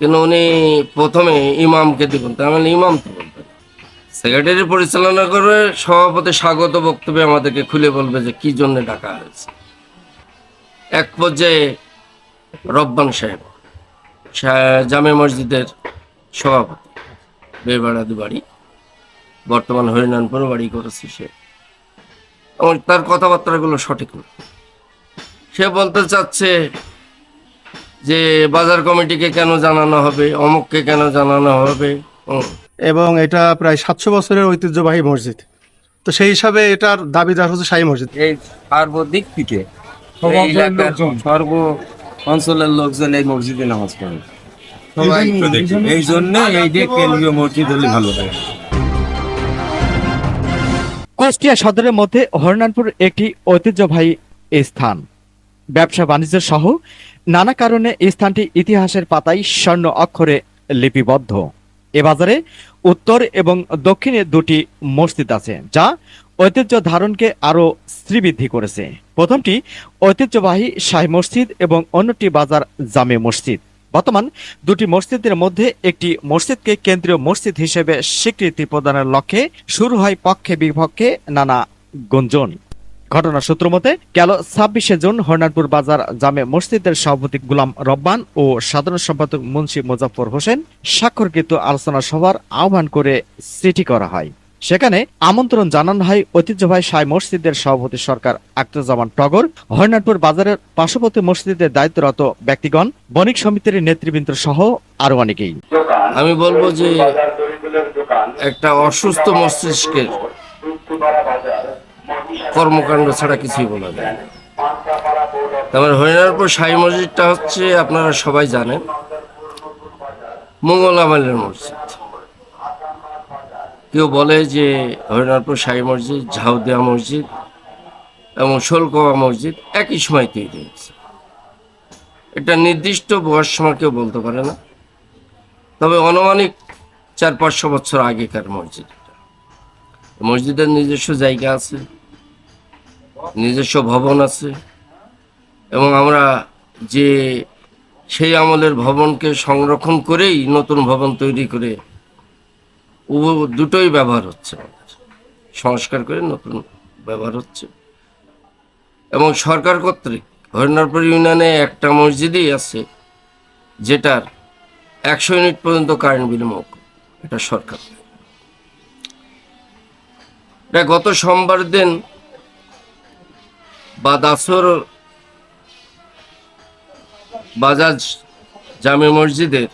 কিন্তু উনি প্রথমে ইমামকে দিবেন তার মানে ইমাম তো বলবেন সেক্রেটারি পরিচালনা করে সভাপতি স্বাগত বক্তব্যে আমাদেরকে খুলে বলবে যে কি জন্য ডাকা হয়েছে। এক পর্যায়ে রব্বান সাহেব জামে মসজিদের সভাপতি বেবাড়াদি বাড়ি, বর্তমান হরিনানপুর বাড়ি করেছে সে। তার কথাবার্তাগুলো সঠিক সে বলতে চাচ্ছে যে বাজার কমিটিকে কেন জানানো হবে অমুককে কেন জানানো হবে? এবং এটা প্রায় সাতশো বছরের ঐতিহ্যবাহী মসজিদ। তো সেই হিসাবে এটার দাবিদার হচ্ছে শাহী মসজিদ। এই সার্বদিক থেকে। সর্ব অঞ্চলের লোকজন এই মসজিদে নামাজ পড়ে। এই জন্য- এই জন্য- এই জন্য এই যে কেন্দ্রীয় মসজিদ হলে ভালো লাগে কুষ্টিয়া সদরের মধ্যে হরিনানপুর একটি ঐতিহ্যবাহী স্থান। ব্যবসা বাণিজ্য সহ নানা কারণে স্থানটি ইতিহাসের পাতায় স্বর্ণ অক্ষরে লিপিবদ্ধ। এ বাজারে উত্তর এবং দক্ষিণে দুটি মসজিদ আছে, যা ঐতিহ্য ধারণকে আরও শ্রীবৃদ্ধি করেছে। প্রথমটি ঐতিহ্যবাহী শাহী মসজিদ এবং অন্যটি বাজার জামে মসজিদ। বর্তমান দুটি মসজিদের মধ্যে একটি মসজিদকে কেন্দ্রীয় মসজিদ হিসেবে স্বীকৃতি প্রদানের লক্ষ্যে শুরু হয় পক্ষে বিপক্ষে নানা গুঞ্জন। ঘটনা সূত্র মতে, গেল ছাব্বিশে জুন হরনারপুর বাজার জামে মসজিদের সভাপতি গুলাম রব্বান ও সাধারণ সম্পাদক মুন্সি মুজাফর হোসেন স্বাক্ষরকৃত আলোচনা সভার আহ্বান করে চিঠি করা হয়। সেখানে আমন্ত্রণ জানানো হয় ঐতিহ্যবাহী সাই মসজিদের সভাপতি সরকার আক্তারুজ্জামান টগর হরিনাথপুর বাজারের পার্শ্ববর্তী মসজিদের দায়িত্বরত ব্যক্তিগণ, বণিক সমিতির নেতৃবৃন্দ সহ আরও অনেকেই। আমি বলব যে একটা অসুস্থ মস্তিষ্কের কর্মকাণ্ড ছাড়া কিছুই বলা যায় তারপরে হরিনারপুর সাই মসজিদটা হচ্ছে, আপনারা সবাই জানেন, মঙ্গল আমালের মসজিদ। কেউ বলে যে হরিনারপুর সাই মসজিদ, ঝাউদিয়া মসজিদ এবং শোলকোয়া মসজিদ একই সময় তৈরি হয়েছে এটা নির্দিষ্ট বয়স সময় কেউ বলতে পারে না। তবে অনুমানিক চার পাঁচশো বছর আগেকার মসজিদ। মসজিদের নিজস্ব জায়গা আছে। নিজস্ব ভবন আছে এবং আমরা যে সেই আমলের ভবনকে সংরক্ষণ করেই নতুন ভবন তৈরি করে দুটোই ব্যবহার হচ্ছে সংস্কার করে নতুন ব্যবহার হচ্ছে। এবং সরকার কর্তৃক হরিণারপুর ইউনিয়নে একটা মসজিদই আছে যেটার একশো ইউনিট পর্যন্ত কারেন্ট বিল এটা সরকার। এটা গত সোমবার দিন বা দাসর বাজাজ জামে মসজিদের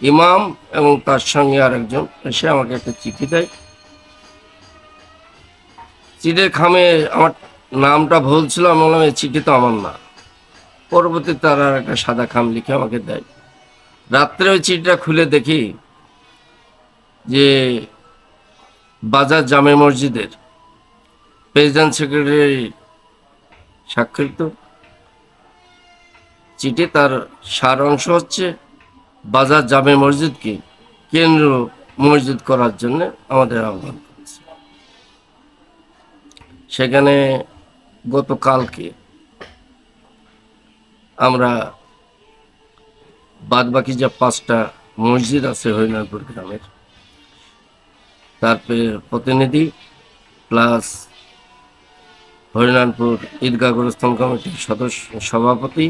ইমাম এবং তার সঙ্গে আরেকজন এসে আমাকে একটা চিঠি দেয়। চিঠির খামে আমার নামটা ভুল ছিল, আমি বললাম, এই চিঠি তো আমার না। পরবর্তী তারা আর একটা সাদা খাম লিখে আমাকে দেয়। রাত্রে ওই চিঠিটা খুলে দেখি যে বাজার জামে মসজিদের প্রেসিডেন্ট সেক্রেটারি স্বাক্ষরিত। চিঠি তার সার অংশ হচ্ছে বাজার জামে মসজিদকে কেন্দ্র মসজিদ করার জন্য আমাদের আহ্বান করেছে। সেখানে গতকালকে আমরা বাদ বাকি যে পাঁচটা মসজিদ আছে হরিনাথপুর গ্রামের তারপরে প্রতিনিধি প্লাস হরিনাথপুর ঈদগাহ গোরস্থান কমিটির সদস্য, সভাপতি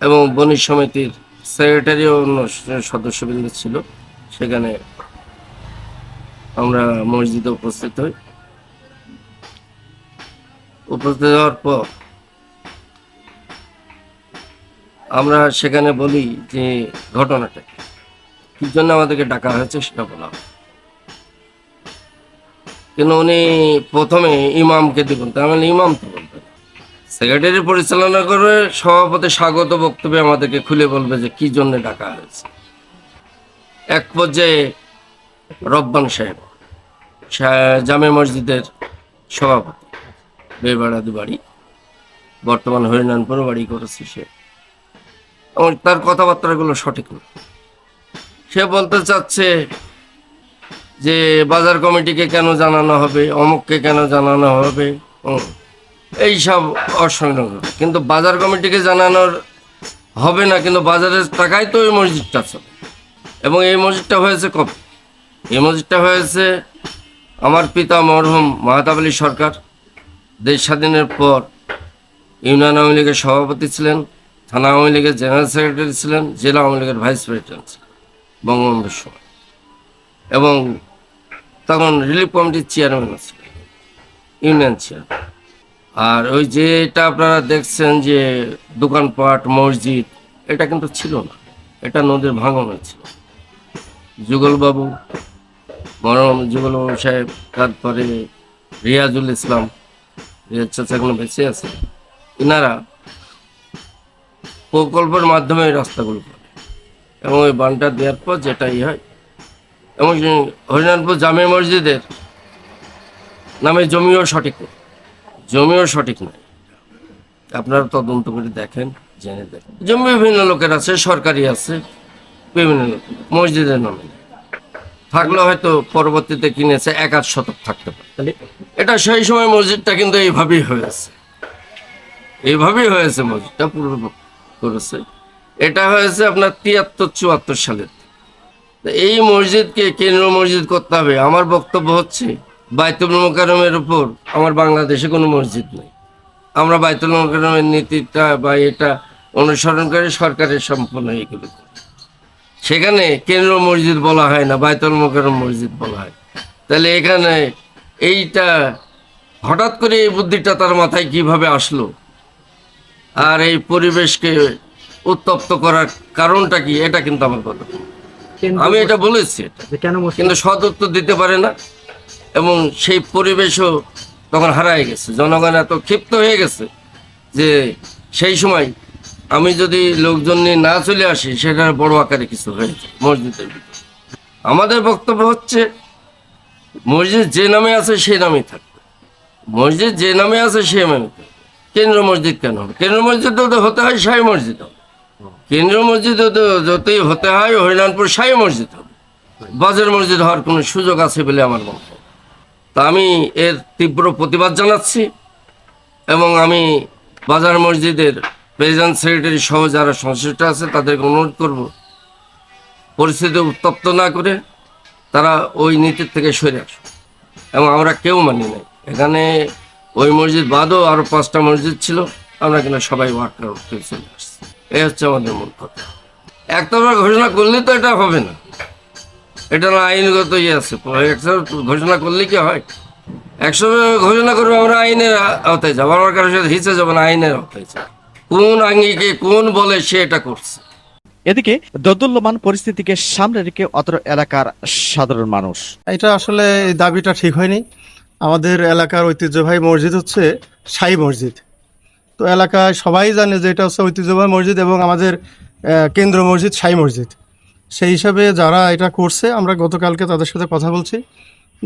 এবং বণিক সমিতির সেক্রেটারি অন্য সদস্যবৃন্দ ছিল সেখানে আমরা মসজিদে উপস্থিত হই উপস্থিত হওয়ার পর আমরা সেখানে বলি যে, ঘটনাটা। কি জন্য আমাদেরকে ডাকা হয়েছে সেটা বলা হয়। কিন্তু উনি প্রথমে ইমামকে দেখুন, তার মানে ইমাম তো সেক্রেটারি পরিচালনা করে সভাপতি স্বাগত বক্তব্যে আমাদেরকে খুলে বলবে যে কি জন্য ডাকা হয়েছে। এক পর্যায়ে রব্বান সাহেব জামে মসজিদের সভাপতি বেবাড়াদি বাড়ি, বর্তমান হরিনানপুর বাড়ি করেছে সে। তার কথাবার্তাগুলো সঠিক না। সে বলতে চাচ্ছে যে বাজার কমিটিকে কেন জানানো হবে, অমুককে কেন জানানো হবে। এই সব অসংলগ্ন। কিন্তু বাজার কমিটিকে জানানোর হবে না, কিন্তু বাজারের টাকায় তো এই মসজিদটা চলে। এবং এই মসজিদটা হয়েছে কবে? এই মসজিদটা হয়েছে আমার পিতা মরহুম মাহতাব আলী সরকার। দেশ স্বাধীনের পর ইউনিয়ন আওয়ামী লীগের সভাপতি ছিলেন, থানা আওয়ামী লীগের জেনারেল সেক্রেটারি ছিলেন, জেলা আওয়ামী লীগের ভাইস প্রেসিডেন্ট ছিলেন, বঙ্গবন্ধুর সময়। এবং তখন রিলিফ কমিটির চেয়ারম্যান আছে, ইউনিয়ন চেয়ারম্যান। আর ওই যে এটা আপনারা দেখছেন যে দোকানপাট, মসজিদ, এটা কিন্তু ছিল না। এটা নদীর ভাঙন হয়েছিল যুগলবাবু মরম যুগলবাবু সাহেব, তারপরে রিয়াজুল ইসলাম, রিয়াজ চাচা এখনও বেঁচে আছে এনারা প্রকল্পের মাধ্যমে এই রাস্তাগুলো করে। এবং ওই বানটা দেওয়ার পর যেটাই হয় এবং হরিনাথপুর জামে মসজিদের নামে জমিও সঠিক জমিও সঠিক নয় আপনারা তদন্ত করে দেখেন, জেনে দেখেন। জমি বিভিন্ন লোকের আছে, সরকারি আছে, বিভিন্ন মসজিদের নামে থাকলে হয়তো পরবর্তীতে কিনেছে এক আধ শতক থাকতে পারে। এটা সেই সময় মসজিদটা কিন্তু এইভাবেই হয়েছে। এইভাবেই হয়েছে মসজিদটা, পূর্ব করেছে। এটা হয়েছে আপনার তিয়াত্তর চুয়াত্তর সালের এই মসজিদকে কেন্দ্র মসজিদ করতে হবে। আমার বক্তব্য হচ্ছে, বাইতুল মোকারমের উপর আমার বাংলাদেশে কোনো মসজিদ নেই। আমরা বাইতুল মোকারমের নীতিটা বা এটা অনুসরণ করে সরকারের সম্পন্ন এগুলো। সেখানে কেন্দ্র মসজিদ বলা হয় না, বাইতুল মোকারম মসজিদ বলা হয়। তাহলে এখানে এইটা হঠাৎ করে এই বুদ্ধিটা তার মাথায় কীভাবে আসলো? আর এই পরিবেশকে উত্তপ্ত করার কারণটা কি? এটা কিন্তু আমার কথা। আমি এটা বলেছি কিন্তু সদ উত্তর দিতে পারে না এবং সেই পরিবেশও তখন হারায় গেছে। জনগণ এত ক্ষিপ্ত হয়ে গেছে যে সেই সময় আমি যদি লোকজন নিয়ে না চলে আসি সেটা বড় আকারে কিছু হয়েছে মসজিদের ভিতরে। আমাদের বক্তব্য হচ্ছে মসজিদ যে নামে আছে সেই নামেই থাকবে। মসজিদ যে নামে আছে সে নামে থাকবে। কেন্দ্র মসজিদ কেন হবে? কেন্দ্র মসজিদ তো হতে হয় শাহী মসজিদ হবে। কেন্দ্র মসজিদ তো যতই হতে হয়, হরিনানপুর শাহী মসজিদ হবে। বাজার মসজিদ হওয়ার কোনো সুযোগ আছে বলে আমার মনে হয়। তা আমি এর তীব্র প্রতিবাদ জানাচ্ছি এবং আমি বাজার মসজিদের প্রেসিডেন্ট সেক্রেটারি সহ যারা সংশ্লিষ্ট আছে, তাদেরকে অনুরোধ করব, পরিস্থিতি উত্তপ্ত না করে তারা ওই নীতির থেকে সরে আসুন। এবং আমরা কেউ মানি নাই। এখানে ওই মসজিদ বাদও আরও পাঁচটা মসজিদ ছিল, আমরা কিন্তু সবাই ওয়ার্ক আউট করে চলে আসছি। এই হচ্ছে আমাদের মূল কথা। একতরফা ঘোষণা করলে তো এটা হবে না। এটা না আইনগত ইয়ে আছে। ঘোষণা করলে কি হয়? একশো ঘোষণা করবে আমরা আইনের আওতায় যাব। আমার কারোর সাথে হিসে যাব না আইনের আওতায় যাব। কোন আঙ্গিকে কোন বলে সে এটা করছে। এদিকে দোদুল্যমান পরিস্থিতিকে সামনে রেখে অত্র এলাকার সাধারণ মানুষ। এটা আসলে দাবিটা ঠিক হয়নি। আমাদের এলাকার ঐতিহ্যবাহী মসজিদ হচ্ছে সাই মসজিদ। তো এলাকায় সবাই জানে যে এটা হচ্ছে ঐতিহ্যবাহী মসজিদ এবং আমাদের কেন্দ্র মসজিদ সাই মসজিদ। সেই হিসাবে যারা এটা করছে, আমরা গতকালকে তাদের সাথে কথা বলছি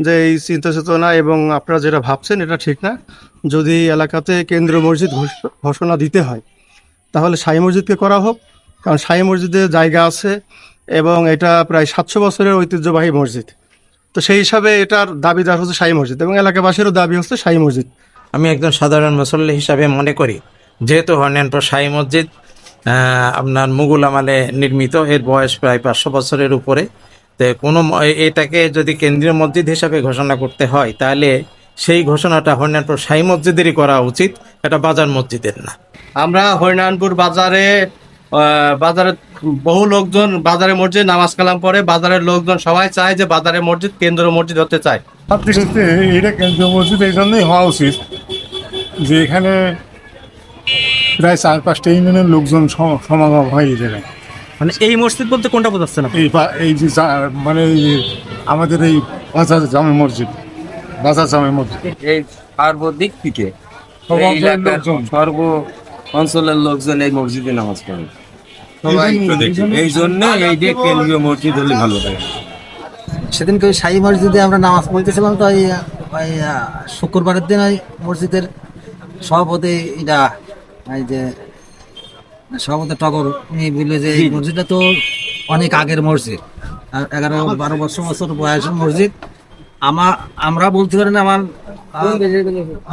যে এই চিন্তা চেতনা এবং আপনারা যেটা ভাবছেন এটা ঠিক না। যদি এলাকাতে কেন্দ্র মসজিদ ঘোষ- ঘোষণা দিতে হয়, তাহলে সাই মসজিদকে করা হোক, কারণ সাই মসজিদে জায়গা আছে এবং এটা প্রায় সাতশো বছরের ঐতিহ্যবাহী মসজিদ। তো সেই হিসাবে এটার দাবিদার হচ্ছে সাই মসজিদ এবং এলাকাবাসীরও দাবি হচ্ছে সাই মসজিদ। আমি একজন সাধারণ মুসল্লি হিসাবে মনে করি। যেহেতু হর্নেনপুর শাহী মসজিদ আপনার মুঘল আমলে নির্মিত, এর বয়স প্রায় পাঁচশো বছরের উপরে। তো কোনো এটাকে যদি কেন্দ্রীয় মসজিদ হিসাবে ঘোষণা করতে হয়, তাহলে সেই ঘোষণাটা হর্নেনপুর শাহী মসজিদেরই করা উচিত, এটা বাজার মসজিদের না। আমরা হরিনারায়ণপুর বাজারে বাজারে বহু লোকজন বাজারে মসজিদ নামাজ কালাম পড়ে, বাজারের লোকজন সবাই চায় যে বাজারে মসজিদ কেন্দ্র মসজিদ হতে চায়। সত্যি এটা কেন্দ্রীয় মসজিদ এই জন্যই হওয়া উচিত যে এখানে প্রায় চার পাঁচটা ইউনিয়নের লোকজন সমাগম হয় এই জায়গায় মানে এই মসজিদ বলতে কোনটা বোঝাচ্ছেন আপনি? এই এই যে মানে আমাদের এই বাজার জামে মসজিদ বাজার জামে মসজিদ এই সার্বদিক থেকে। সর্ব অঞ্চলের লোকজন এই মসজিদে নামাজ পড়ে সবাই এই জন্য- এই জন্য এই যে কেন্দ্রীয় মসজিদ হলে ভালো লাগে সেদিনকে ওই শাহী মসজিদে আমরা নামাজ পড়তেছিলাম তো ওই শুক্রবারের দিন ওই মসজিদের সভাপতি এটা এই যে সভাপতি টগর উনি বলল যে এই মসজিদটা তো অনেক আগের মসজিদ আর এগারো বারো বছর বছর বয়সের মসজিদ। আমার আমরা বলতে পারি না আমার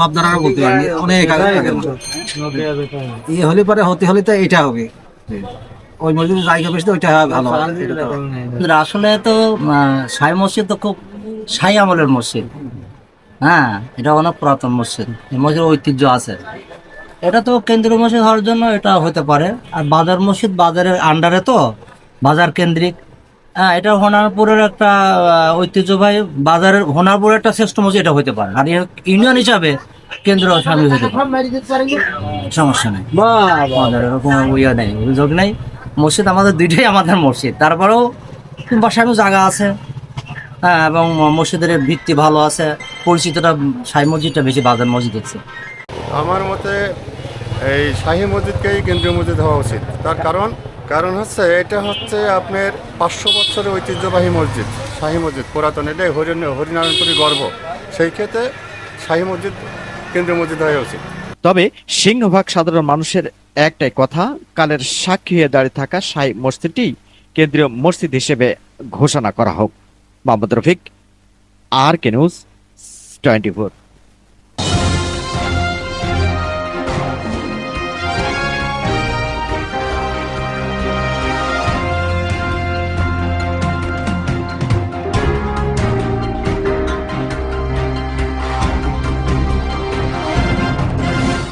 আপনারা বলতে পারেন অনেক আগে আগের মসজিদ। ইয়ে হলে পরে হতে হলে তো এটা হবে। ওই মসজিদের জায়গা বেশি ওইটা ভালো। আসলে তো সাই মসজিদ তো খুব সাই আমলের মসজিদ। হ্যাঁ এটা অনেক পুরাতন মসজিদ। এই মসজিদের ঐতিহ্য আছে। এটা তো কেন্দ্রীয় মসজিদ হওয়ার জন্য এটা হতে পারে। আর বাজার মসজিদ বাজারের আন্ডারে তো বাজার কেন্দ্রিক। হ্যাঁ এটা হোনারপুরের একটা ঐতিহ্যবাহী বাজারের হোনারপুরের একটা শ্রেষ্ঠ মসজিদ এটা হতে পারে। আর ইউনিয়ন হিসাবে কেন্দ্র সামিল হতে সমস্যা নেই। আমাদের এরকম ইয়ে নেই অভিযোগ নেই। মসজিদ আমাদের দুইটাই আমাদের মসজিদ। তারপরেও বসানো জায়গা আছে। হ্যাঁ এবং মসজিদের ভিত্তি ভালো আছে। পরিচিতটা সাই মসজিদটা বেশি বাজার মসজিদ হচ্ছে। আমার মতে এই শাহী মসজিদকেই কেন্দ্রীয় মসজিদ হওয়া উচিত। তার কারণ কারণ হচ্ছে এটা হচ্ছে আপনার পাঁচশো বছরের ঐতিহ্যবাহী মসজিদ শাহী মসজিদ। পুরাতন এটাই হরিণ হরিনারায়ণপুরী গর্ব। সেই ক্ষেত্রে শাহী মসজিদ কেন্দ্রীয় মসজিদ দেওয়া উচিত তবে সিংহভাগ সাধারণ মানুষের একটাই কথা, কালের সাক্ষী হয়ে দাঁড়িয়ে থাকা সাই মসজিদটি কেন্দ্রীয় মসজিদ হিসেবে ঘোষণা করা হোক। Mohammad Rafiq, R K news, twenty four.